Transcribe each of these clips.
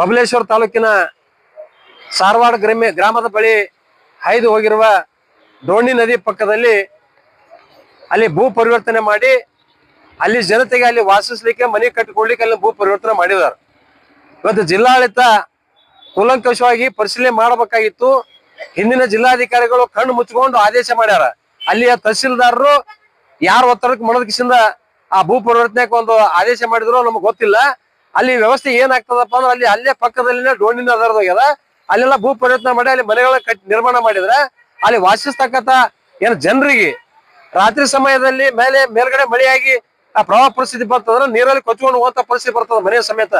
ಬಬಲೇಶ್ವರ ತಾಲೂಕಿನ ಸಾರವಾಡ ಗ್ರಾಮ ಗ್ರಾಮದ ಬಳಿ ಹಾಯ್ದು ಹೋಗಿರುವ ದೋಣಿ ನದಿ ಪಕ್ಕದಲ್ಲಿ ಅಲ್ಲಿ ಭೂ ಪರಿವರ್ತನೆ ಮಾಡಿ ಅಲ್ಲಿ ಜನತೆಗೆ ಅಲ್ಲಿ ವಾಸಿಸ್ಲಿಕ್ಕೆ ಮನೆ ಕಟ್ಟಿಕೊಳ್ಳಿಕ್ಕೆ ಅಲ್ಲಿ ಭೂ ಪರಿವರ್ತನೆ ಮಾಡಿದ್ದಾರೆ. ಇವತ್ತು ಜಿಲ್ಲಾಡಳಿತ ಕೂಲಂಕಷವಾಗಿ ಪರಿಶೀಲನೆ ಮಾಡಬೇಕಾಗಿತ್ತು. ಹಿಂದಿನ ಜಿಲ್ಲಾಧಿಕಾರಿಗಳು ಕಣ್ಣು ಮುಚ್ಚಿಕೊಂಡು ಆದೇಶ ಮಾಡ್ಯಾರ. ಅಲ್ಲಿಯ ತಹಸೀಲ್ದಾರರು ಯಾರ ಒತ್ತಡಕ್ಕೆ ಮನದಕ್ಕಿಸಿಂದ ಆ ಭೂ ಪರಿವರ್ತನೆಗೆ ಒಂದು ಆದೇಶ ಮಾಡಿದ್ರು ನಮ್ಗೆ ಗೊತ್ತಿಲ್ಲ. ಅಲ್ಲಿ ವ್ಯವಸ್ಥೆ ಏನಾಗ್ತದಪ್ಪ ಅಂದ್ರೆ ಅಲ್ಲಿ ಅಲ್ಲೇ ಪಕ್ಕದಲ್ಲಿನೇ ಡೋಣಿನ ಅದರದೋಗ್ಯದ ಅಲ್ಲೆಲ್ಲ ಭೂ ಪರಿವರ್ತನೆ ಮಾಡಿ ಅಲ್ಲಿ ಮನೆಗಳ ಕಟ್ಟಿ ನಿರ್ಮಾಣ ಮಾಡಿದ್ರೆ ಅಲ್ಲಿ ವಾಸಿಸ್ತಕ್ಕಂಥ ಏನು ಜನರಿಗೆ ರಾತ್ರಿ ಸಮಯದಲ್ಲಿ ಮೇಲೆ ಮೇಲ್ಗಡೆ ಮಳೆಯಾಗಿ ಆ ಪ್ರವಾಹ ಪರಿಸ್ಥಿತಿ ಬರ್ತದ್ರೆ ನೀರಲ್ಲಿ ಕೊಚ್ಕೊಂಡು ಹೋಗುವಂತ ಪರಿಸ್ಥಿತಿ ಬರ್ತದ ಮನೆಯ ಸಮೇತ.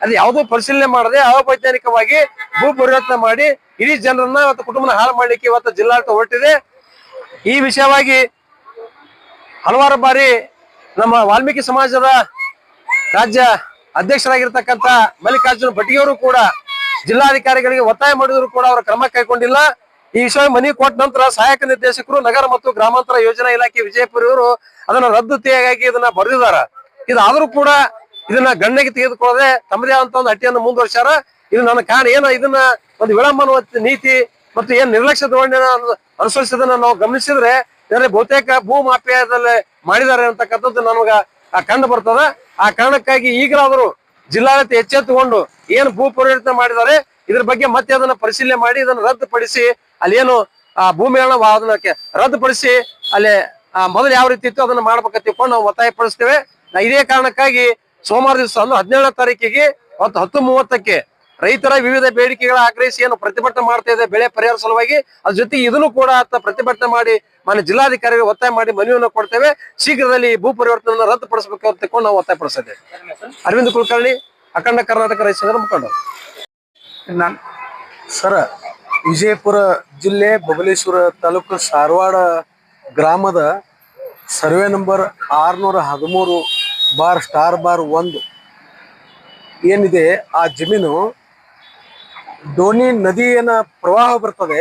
ಅದು ಯಾವುದೋ ಪರಿಶೀಲನೆ ಮಾಡದೆ ಅವೈಜ್ಞಾನಿಕವಾಗಿ ಭೂ ಪರಿವರ್ತನೆ ಮಾಡಿ ಇಡೀ ಜನರನ್ನ ಇವತ್ತು ಕುಟುಂಬನ ಹಾಳು ಮಾಡ್ಲಿಕ್ಕೆ ಇವತ್ತು ಜಿಲ್ಲಾಡಳಿತ ಹೊರಟಿದೆ. ಈ ವಿಷಯವಾಗಿ ಹಲವಾರು ಬಾರಿ ನಮ್ಮ ವಾಲ್ಮೀಕಿ ಸಮಾಜದ ರಾಜ್ಯ ಅಧ್ಯಕ್ಷರಾಗಿರ್ತಕ್ಕಂಥ ಮಲ್ಲಿಕಾರ್ಜುನ ಭಟ್ಟಿಯವರು ಕೂಡ ಜಿಲ್ಲಾಧಿಕಾರಿಗಳಿಗೆ ಒತ್ತಾಯ ಮಾಡಿದ್ರು ಕೂಡ ಅವರ ಕ್ರಮ ಕೈಗೊಂಡಿಲ್ಲ. ಈ ವಿಷಯ ಮನಿ ಕೊಟ್ಟ ನಂತರ ಸಹಾಯಕ ನಿರ್ದೇಶಕರು, ನಗರ ಮತ್ತು ಗ್ರಾಮಾಂತರ ಯೋಜನಾ ಇಲಾಖೆ ವಿಜಯಪುರ ಇವರು ಅದನ್ನ ರದ್ದತಿಯಾಗಿ ಇದನ್ನ ಬರೆದಿದ್ದಾರೆ. ಇದಾದ್ರೂ ಕೂಡ ಇದನ್ನ ಗಣ್ಯಗೆ ತೆಗೆದುಕೊಳ್ಳದೆ ತಮ್ಮದೇ ಆದಂತ ಒಂದು ಹಟ್ಟಿಯನ್ನು ಮುಂದುವರ್ಸ್ಯಾರ. ಇದು ನನ್ನ ಕಾರಣ. ಏನ ಇದನ್ನ ಒಂದು ವಿಳಂಬನ ನೀತಿ ಮತ್ತು ಏನ್ ನಿರ್ಲಕ್ಷ್ಯ ಧೋರಣೆ ಅನುಸರಿಸಿದನ್ನ ನಾವು ಗಮನಿಸಿದ್ರೆ ಬಹುತೇಕ ಭೂ ಮಾಫಿಯಾದಲ್ಲಿ ಮಾಡಿದ್ದಾರೆ ಅಂತಕ್ಕಂಥದ್ದು ನಮಗ ಆ ಕಂಡು ಬರ್ತದ. ಆ ಕಾರಣಕ್ಕಾಗಿ ಈಗಲಾದರೂ ಜಿಲ್ಲಾಡಳಿತ ಎಚ್ಚೆತ್ತುಕೊಂಡು ಏನು ಭೂ ಪರಿವರ್ತನೆ ಮಾಡಿದ್ದಾರೆ, ಇದ್ರ ಬಗ್ಗೆ ಮತ್ತೆ ಅದನ್ನ ಪರಿಶೀಲನೆ ಮಾಡಿ, ಇದನ್ನ ರದ್ದುಪಡಿಸಿ ಅಲ್ಲಿ ಏನು ಆ ಭೂಮಿಗಳನ್ನ ಅದನ್ನ ಪಡಿಸಿ ರದ್ದುಪಡಿಸಿ ಅಲ್ಲಿ ಮೊದಲು ಯಾವ ರೀತಿ ಇತ್ತು ಅದನ್ನ ಮಾಡ್ಬೇಕಂತ ತಿಳ್ಕೊಂಡು ನಾವು ಒತ್ತಾಯ ಪಡಿಸ್ತೇವೆ ಇದೇ ಕಾರಣಕ್ಕಾಗಿ ಸೋಮವಾರ ದಿವಸ ಅಂದ್ರೆ ಹದಿನೇಳನೇ ತಾರೀಕಿಗೆ ಮತ್ತು ಹತ್ತು ಮೂವತ್ತಕ್ಕೆ ರೈತರ ವಿವಿಧ ಬೇಡಿಕೆಗಳ ಆಗ್ರಹಿಸಿ ಏನು ಪ್ರತಿಭಟನೆ ಮಾಡ್ತಾ ಇದೆ, ಬೆಳೆ ಪರಿಹಾರ ಸಲುವಾಗಿ, ಅದ್ರ ಜೊತೆಗೆ ಇದನ್ನು ಕೂಡ ಆತ ಪ್ರತಿಭಟನೆ ಮಾಡಿ ಮಾನ್ಯ ಜಿಲ್ಲಾಧಿಕಾರಿಗಳು ಒತ್ತಾಯ ಮಾಡಿ ಮನವಿಯನ್ನು ಕೊಡ್ತೇವೆ. ಶೀಘ್ರದಲ್ಲಿ ಭೂ ಪರಿವರ್ತನೆಯನ್ನು ರದ್ದುಪಡಿಸಬೇಕು ಅಂತ ನಾವು ಒತ್ತಾಯ ಪಡಿಸಿದ್ದೇವೆ ಅರವಿಂದ್ ಕುಲಕರ್ಣಿ, ಅಖಂಡ ಕರ್ನಾಟಕ ರೈತ ಮುಖಂಡ ಸರ, ವಿಜಯಪುರ ಜಿಲ್ಲೆ ಬಬಲೇಶ್ವರ ತಾಲೂಕು ಸಾರವಾಡ ಗ್ರಾಮದ ಸರ್ವೆ ನಂಬರ್ ಆರ್ನೂರ ಹದಿಮೂರು ಬಾರ್ ಸ್ಟಾರ್ ಬಾರ್ ಒಂದು ಏನಿದೆ, ಆ ಜಮೀನು ಡೋನಿ ನದಿ ಏನ ಪ್ರವಾಹ ಬರ್ತದೆ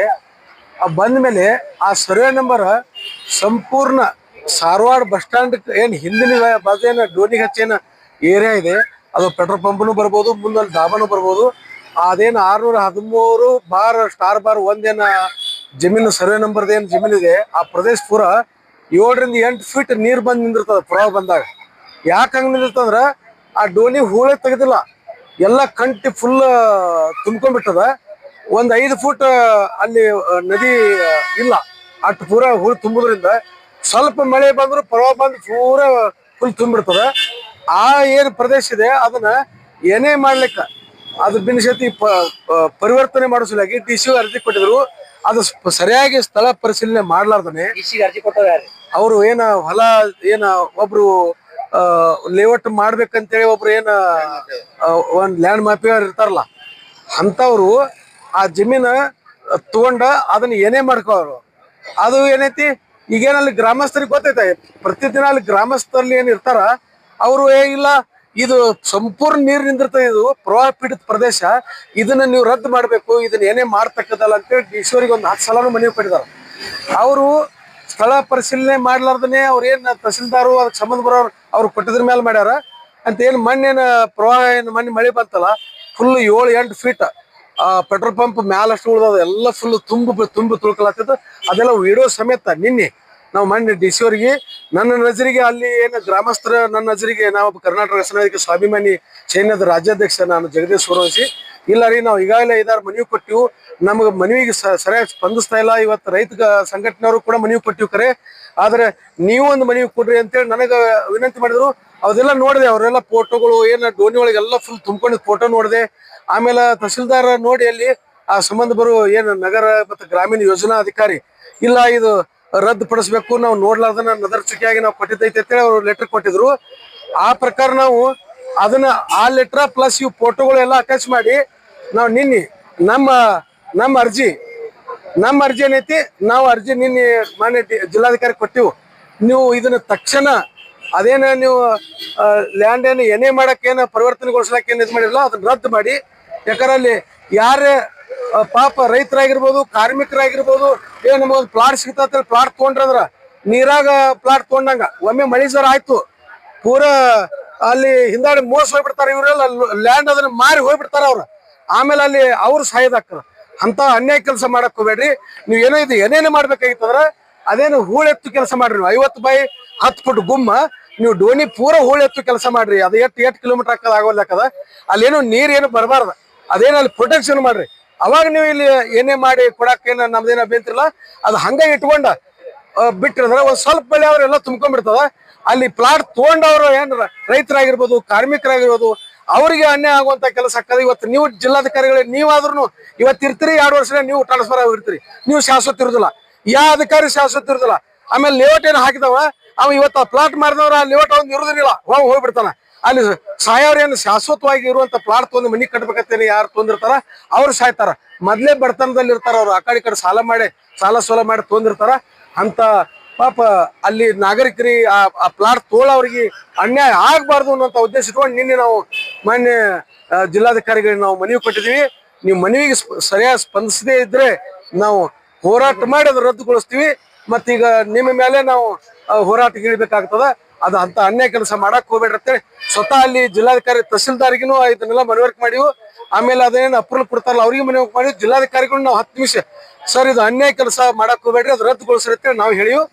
ಬಂದ ಮೇಲೆ ಆ ಸರ್ವೆ ನಂಬರ್ ಸಂಪೂರ್ಣ ಸಾರವಾಡ ಬಸ್ ಸ್ಟ್ಯಾಂಡ್ ಏನು ಹಿಂದಿನ ಬಾಜು ಡೋನಿ ಹಚ್ಚೇನ ಏರಿಯಾ ಇದೆ, ಅದು ಪೆಟ್ರೋಲ್ ಪಂಪ್ನು ಬರ್ಬೋದು ಮುಂದಲ್ಲಿ ಡಾಬಾನು ಬರ್ಬೋದು. ಅದೇನು ಆರ್ನೂರ ಹದಿಮೂರು ಬಾರ್ ಸ್ಟಾರ್ ಬಾರ್ ಒಂದೇನ ಜಮೀನು ಸರ್ವೆ ನಂಬರ್ ಏನು ಜಮೀನು ಇದೆ, ಆ ಪ್ರದೇಶ ಪೂರ ಏಳರಿಂದ ಎಂಟು ಫೀಟ್ ನೀರು ಬಂದು ನಿಂದಿರ್ತದೆ ಪ್ರವಾಹ ಬಂದಾಗ. ಯಾಕೆ ಹಂಗೆ ನಿಂದಿರ್ತಂದ್ರ ಆ ಡೋನಿ ಹೂಳೆ ತೆಗೆದಿಲ್ಲ, ಎಲ್ಲ ಕಂಟಿ ಫುಲ್ ತುಂಬ್ಕೊಂಡ್ಬಿಟ್ಟದ. ಒಂದ್ ಐದು ಫುಟ್ ಅಲ್ಲಿ ನದಿ ಇಲ್ಲ. ಅಷ್ಟು ಪೂರ ಹುಲ್ ತುಂಬುದ್ರಿಂದ ಸ್ವಲ್ಪ ಮಳೆ ಬಂದ್ರು ಪ್ರವಾಹ ಬಂದು ಪೂರ ಹುಲ್ ತುಂಬಿಡ್ತದ ಆ ಏನು ಪ್ರದೇಶ ಇದೆ ಅದನ್ನ ಏನೇ ಮಾಡ್ಲಿಕ್ಕ ಅದ್ರ ಬಿನ್ಸತಿ ಪರಿವರ್ತನೆ ಮಾಡೋ ಸಲುವಾಗಿ ಡಿ ಸಿ ಅರ್ಜಿ ಕೊಟ್ಟಿದ್ರು. ಅದು ಸರಿಯಾಗಿ ಸ್ಥಳ ಪರಿಶೀಲನೆ ಮಾಡ್ಲಾರ್ದನೆ. ಅರ್ಜಿ ಕೊಟ್ಟಿದ್ದಾರೆ ಅವರು ಏನ ಹೊಲ ಏನ ಒಬ್ರು ಲೇಔಟ್ ಮಾಡ್ಬೇಕಂತೇಳಿ ಒಬ್ರು ಏನ ಒಂದ್ ಲ್ಯಾಂಡ್ ಮಾಫಿಯರ್ ಇರ್ತಾರಲ್ಲ ಅಂತವ್ರು ಆ ಜಮೀನ ತಗೊಂಡ ಅದನ್ನ ಏನೇ ಮಾಡ್ಕೋರು ಅದು ಏನೈತಿ? ಈಗೇನಲ್ಲಿ ಗ್ರಾಮಸ್ಥರಿಗೆ ಗೊತ್ತೈತೆ, ಪ್ರತಿದಿನ ಅಲ್ಲಿ ಗ್ರಾಮಸ್ಥರಲ್ಲಿ ಏನ್ ಅವರು, ಏ, ಇಲ್ಲ, ಇದು ಸಂಪೂರ್ಣ ನೀರು ನಿಂದಿರ್ತದೆ ಇದು ಪ್ರವಾಹ ಪೀಡಿತ ಪ್ರದೇಶ, ಇದನ್ನ ನೀವು ರದ್ದು ಮಾಡಬೇಕು, ಇದನ್ನ ಏನೇ ಮಾಡ್ತಕ್ಕದಲ್ಲ ಅಂತೇಳಿ ಈಶ್ವರಿಗೆ ಒಂದು ಹತ್ತು ಸಲನೂ ಮನವಿ ಕೊಟ್ಟಿದ್ದಾರೆ ಅವರು ಸ್ಥಳ ಪರಿಶೀಲನೆ ಮಾಡ್ಲಾರ್ದನೆ ಅವ್ರು ಏನ್ ತಹಸೀಲ್ದಾರು ಅದಕ್ಕೆ ಸಂಬಂಧ ಬರೋರು ಅವ್ರು ಕೊಟ್ಟಿದ್ರ ಮೇಲೆ ಮಾಡ್ಯಾರ. ಅಂತ ಏನು ಮಣ್ಣೇನ ಪ್ರವಾಹ ಏನು ಮಣ್ಣು ಮಳೆ ಬಂತಲ್ಲ ಫುಲ್ ಏಳು ಎಂಟು ಫೀಟ್ ಆ ಪೆಟ್ರೋಲ್ ಪಂಪ್ ಮ್ಯಾಲಷ್ಟು ಉಳ್ದದ, ಎಲ್ಲ ಫುಲ್ ತುಂಬ ತುಂಬ ತುಳ್ಕೊಳತ್ತಿದ್ದು ಅದೆಲ್ಲ ವಿಡಿಯೋ ಸಮೇತ ನಿನ್ನೆ ನಾವು ಮೊನ್ನೆ ಡಿ ಸಿ ನನ್ನ ನಜರಿಗೆ ಅಲ್ಲಿ ಏನು ಗ್ರಾಮಸ್ಥರ ನನ್ನ ನಜರಿಗೆ, ನಾವು ಕರ್ನಾಟಕ ರಕ್ಷಣಾ ಸ್ವಾಭಿಮಾನಿ ಸೈನ್ಯದ ರಾಜ್ಯಾಧ್ಯಕ್ಷ ನಾನು ಜಗದೀಶ್ ಸೂರವಂಶಿ ಇಲ್ಲ ರೀ, ನಾವು ಈಗಾಗಲೇ ಐದಾರು ಮನವಿ ಕೊಟ್ಟಿವು. ನಮಗೆ ಮನವಿಗೆ ಸರಿಯಾಗಿ ಸ್ಪಂದಿಸ್ತಾ ಇಲ್ಲ. ಇವತ್ತು ರೈತ ಸಂಘಟನೆಯವರು ಕೂಡ ಮನವಿ ಕೊಟ್ಟಿವು ಕರೆ. ಆದರೆ ನೀವು ಒಂದು ಮನವಿ ಕೊಡ್ರಿ ಅಂತೇಳಿ ನನಗೆ ವಿನಂತಿ ಮಾಡಿದ್ರು. ಅದೆಲ್ಲ ನೋಡಿದೆ, ಅವರೆಲ್ಲ ಫೋಟೋಗಳು, ಏನು ಡೋನಿ ಒಳಗೆಲ್ಲ ಫುಲ್ ತುಂಬ್ಕೊಂಡಿದ್ ಫೋಟೋ ನೋಡಿದೆ. ಆಮೇಲೆ ತಹಸೀಲ್ದಾರ್ ನೋಡಿ ಅಲ್ಲಿ ಆ ಸಂಬಂಧ ಬರೋ ಏನು ನಗರ ಮತ್ತು ಗ್ರಾಮೀಣ ಯೋಜನಾ ಅಧಿಕಾರಿ, ಇಲ್ಲ ಇದು ರದ್ದು ಪಡಿಸ್ಬೇಕು, ನಾವು ನೋಡ್ಲಾರ್ದನ್ನ ನದರ್ಚಿಕೆಯಾಗಿ ನಾವು ಕೊಟ್ಟಿದ್ದೈತೆ ಅಂತೇಳಿ ಅವರು ಲೆಟರ್ ಕೊಟ್ಟಿದ್ರು. ಆ ಪ್ರಕಾರ ನಾವು ಅದನ್ನ, ಆ ಲೆಟರ್ ಪ್ಲಸ್ ಇವು ಫೋಟೋಗಳು ಎಲ್ಲ ಅಟ್ಯಾಚ್ ಮಾಡಿ ನಾವು ನಿನ್ನೆ ನಮ್ಮ ನಮ್ಮ ಅರ್ಜಿ ನಮ್ಮ ಅರ್ಜಿ ಏನೈತಿ, ನಾವು ಅರ್ಜಿ ನಿನ್ನೆ ಮಾನ್ಯ ಜಿಲ್ಲಾಧಿಕಾರಿ ಕೊಟ್ಟಿವು. ನೀವು ಇದನ್ನ ತಕ್ಷಣ ಅದೇನ ನೀವು ಲ್ಯಾಂಡ್ ಏನು ಏನೇ ಮಾಡಕ್ಕೆ ಏನು ಪರಿವರ್ತನೆಗೊಳಿಸ್ಲಕ್ಕೆ ಏನು ಇದು ಮಾಡಿರಲ್ಲ ಅದನ್ನ ರದ್ದು ಮಾಡಿ. ಯಾಕಂದ್ರೆ ಅಲ್ಲಿ ಯಾರೇ ಪಾಪ ರೈತರಾಗಿರ್ಬೋದು, ಕಾರ್ಮಿಕರಾಗಿರ್ಬೋದು, ಏನು ನಮಗೊಂದು ಪ್ಲಾಟ್ ಸಿಗ್ತೈತೆ ಪ್ಲಾಟ್ ತೊಗೊಂಡ್ರಂದ್ರ ನೀರಾಗ ಪ್ಲಾಟ್ ತೊಗೊಂಡಂಗ. ಒಮ್ಮೆ ಮಳಿ ಸರ್ ಆಯ್ತು, ಪೂರಾ ಅಲ್ಲಿ ಹಿಂದಾಡಿ ಮೋಸ ಹೋಗ್ಬಿಡ್ತಾರ ಇವರೆಲ್ಲ ಲ್ಯಾಂಡ್ ಅದನ್ನ ಮಾರಿ ಹೋಗ್ಬಿಡ್ತಾರ ಅವ್ರು. ಆಮೇಲೆ ಅಲ್ಲಿ ಅವ್ರು ಸಹಾಯದ ಅಂತ ಅನ್ಯಾಯ ಕೆಲಸ ಮಾಡಕ್ ಹೋಗ್ಬೇಡ್ರಿ. ನೀವು ಏನೋ ಇದು ಏನೇನು ಮಾಡ್ಬೇಕಾಗಿತ್ತಂದ್ರ ಅದೇನು ಹೂಳೆತ್ತು ಕೆಲಸ ಮಾಡ್ರಿ ನೀವು? ಐವತ್ತು ಬೈ ಹತ್ತು ಫುಟ್ ಗುಮ್ಮ, ನೀವು ಡೋಣಿ ಪೂರ ಹೂಳೆತ್ತು ಕೆಲಸ ಮಾಡ್ರಿ. ಅದು ಎಷ್ಟು ಎಷ್ಟು ಕಿಲೋಮೀಟರ್ ಹಾಕದ ಆಗೋಲ್ಲಕ್ಕದ ಅಲ್ಲೇನು ನೀರೇನು ಬರಬಾರ್ದು. ಅದೇನು ಅಲ್ಲಿ ಪ್ರೊಟೆಕ್ಷನ್ ಮಾಡ್ರಿ. ಅವಾಗ ನೀವು ಇಲ್ಲಿ ಏನೇ ಮಾಡಿ ಕೊಡಕ್ಕೆ ಏನು ನಮ್ದೇನು ಅಭ್ಯಂತರ ಅದು ಹಂಗೆ ಇಟ್ಕೊಂಡ ಬಿಟ್ಟಿರಂದ್ರೆ ಒಂದು ಸ್ವಲ್ಪ ಬೆಳೆ ಅವರೆಲ್ಲ ತುಂಬ್ಕೊಂಡ್ಬಿಡ್ತದ. ಅಲ್ಲಿ ಪ್ಲಾಟ್ ತಗೊಂಡವ್ರು ಏನಾರ ರೈತರಾಗಿರ್ಬೋದು, ಕಾರ್ಮಿಕರಾಗಿರ್ಬೋದು, ಅವರಿಗೆ ಅನ್ಯಾಯ ಆಗುವಂತ ಕೆಲಸ ಆಗ್ತದೆ. ಇವತ್ತು ನೀವು ಜಿಲ್ಲಾಧಿಕಾರಿಗಳೇ ನೀವಾದ್ರೂ ಇವತ್ತು ಇರ್ತೀರಿ ಎರಡು ವರ್ಷ ನೀವು ಟ್ರಾನ್ಸ್ಫರ್ ಆಗಿರ್ತೀರಿ. ನೀವು ಶಾಶ್ವತ ಇರುದಿಲ್ಲ. ಯಾವ ಅಧಿಕಾರಿ ಶಾಶ್ವತ ಇರುದಿಲ್ಲ. ಆಮೇಲೆ ಲೇಔಟ್ ಏನು ಹಾಕಿದವ? ಅವ ಇವತ್ತು ಪ್ಲಾಟ್ ಮಾಡಿದವ್ರ ಆ ಲೇಔಟ್ ಅವ್ನು ಇರುದಿಲ್ಲ ಹೋಗಿ ಹೋಗ್ಬಿಡ್ತಾನ. ಅಲ್ಲಿ ಸಾಯವ್ರ ಏನು ಶಾಶ್ವತವಾಗಿ ಇರುವಂತ ಪ್ಲಾಟ್ ತೊಂದು ಮನಿ ಕಟ್ಬೇಕತ್ತೇನೆ ಯಾರು ತೊಂದಿರ್ತಾರ, ಅವ್ರು ಸಾಯ್ತಾರ. ಮೊದ್ಲೇ ಬಡತನದಲ್ಲಿ ಇರ್ತಾರ ಅವ್ರು. ಆ ಕಡೆ ಕಡೆ ಸಾಲ ಮಾಡಿ, ಸಾಲ ಸೋಲ ಮಾಡಿ ತೊಂದಿರ್ತಾರ. ಅಂತ ಪಾಪ ಅಲ್ಲಿ ನಾಗರಿಕರಿ ಆ ಪ್ಲಾಟ್ ತೋಳ ಅವ್ರಿಗೆ ಅನ್ಯಾಯ ಆಗ್ಬಾರ್ದು ಅನ್ನೋಂಥ ಉದ್ದೇಶ ಇಟ್ಕೊಂಡು ನಿನ್ನೆ ನಾವು ಮಾನ್ಯ ಜಿಲ್ಲಾಧಿಕಾರಿಗಳಿಗೆ ನಾವು ಮನವಿ ಕೊಟ್ಟಿದ್ದೀವಿ ನೀವು ಮನವಿಗೆ ಸರಿಯಾಗಿ ಸ್ಪಂದಿಸದೇ ಇದ್ರೆ ನಾವು ಹೋರಾಟ ಮಾಡಿ ಅದನ್ನ ರದ್ದುಗೊಳಿಸ್ತೀವಿ. ಮತ್ತೀಗ ನಿಮ್ಮ ಮೇಲೆ ನಾವು ಹೋರಾಟ ಹೋರಾಟಕ್ಕೆ ಇಳಿಬೇಕಾಗ್ತದ ಅದು ಅಂತ ಅನ್ಯಾಯ ಕೆಲಸ ಮಾಡಕ್ ಹೋಗ್ಬೇಡ್ರಿ ಅಂತೇಳಿ ಸ್ವತಃ ಅಲ್ಲಿ ಜಿಲ್ಲಾಧಿಕಾರಿ ತಹಸೀಲ್ದಾರ್ಗಿನೂ ಇದನ್ನೆಲ್ಲ ಮನವರಿಕೆ ಮಾಡಿವು. ಆಮೇಲೆ ಅದೇನು ಅಪ್ರೂವಲ್ ಕೊಡ್ತಾರಲ್ಲ, ಅವ್ರಿಗೆ ಮನವಿ ಮಾಡಿ ಜಿಲ್ಲಾಧಿಕಾರಿಗಳು ನಾವು ಹತ್ತು ನಿಮಿಷ, ಸರ್, ಇದು ಅನ್ಯಾಯ ಕೆಲಸ ಮಾಡಕ್ ಹೋಗ್ಬೇಡ್ರಿ, ಅದು ರದ್ದುಗೊಳಿಸ್ರಿ ಅಂತೇಳಿ ನಾವು ಹೇಳಿವು.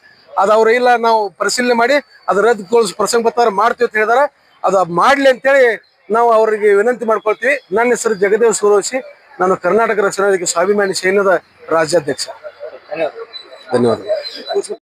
ಅದು ಅವ್ರ, ಇಲ್ಲ, ನಾವು ಪರಿಶೀಲನೆ ಮಾಡಿ, ಅದು ರದ್ದುಗೊಳಿಸ್, ಪ್ರಸಂಗ ಬರ್ತಾರೆ ಮಾಡ್ತೀವಿ ಅಂತ ಹೇಳಿದಾರೆ. ಅದು ಮಾಡ್ಲಿ ಅಂತೇಳಿ ನಾವು ಅವರಿಗೆ ವಿನಂತಿ ಮಾಡ್ಕೊಳ್ತೀವಿ. ನನ್ನ ಹೆಸರು ಜಗದೇವ್ ಸೂರೋಶಿ ನಾನು ಕರ್ನಾಟಕ ರಕ್ಷಣಾ ವೇದಿಕೆ ಸ್ವಾಭಿಮಾನಿ ಸೈನ್ಯದ ರಾಜ್ಯಾಧ್ಯಕ್ಷ. ಧನ್ಯವಾದಗಳು